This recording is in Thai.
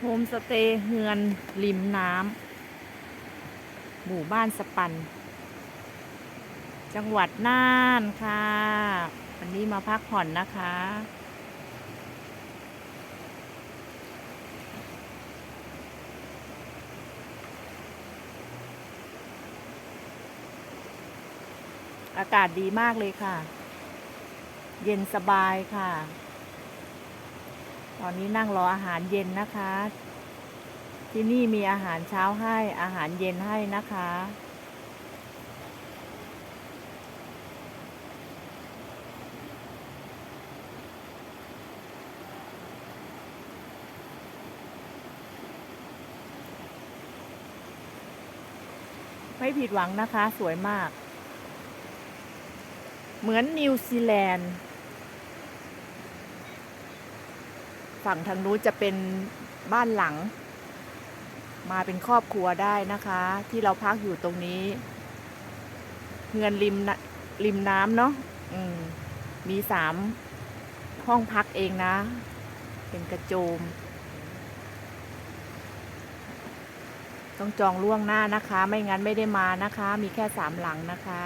โฮมสเตย์เฮือนริมน้ำหมู่บ้านสปัน จังหวัดน่านค่ะ วันนี้มาพักผ่อนนะคะ อากาศดีมากเลยค่ะ เย็นสบายค่ะ ตอนนี้นั่งรออาหารเย็นนะคะ ที่นี่มีอาหารเช้าให้อาหารเย็นให้นะคะ ไม่ผิดหวังนะคะ สวยมาก เหมือนนิวซีแลนด์ ฝั่งทางนู้นจะเป็นบ้านหลัง มาเป็นครอบครัวได้นะคะ ที่เราพักอยู่ตรงนี้ เงินริมริมน้ำเนาะมมีสามห้องพักเองนะ เป็นกระโจม ต้องจองล่วงหน้านะคะ ไม่งั้นไม่ได้มานะคะ มีแค่สามหลังนะคะ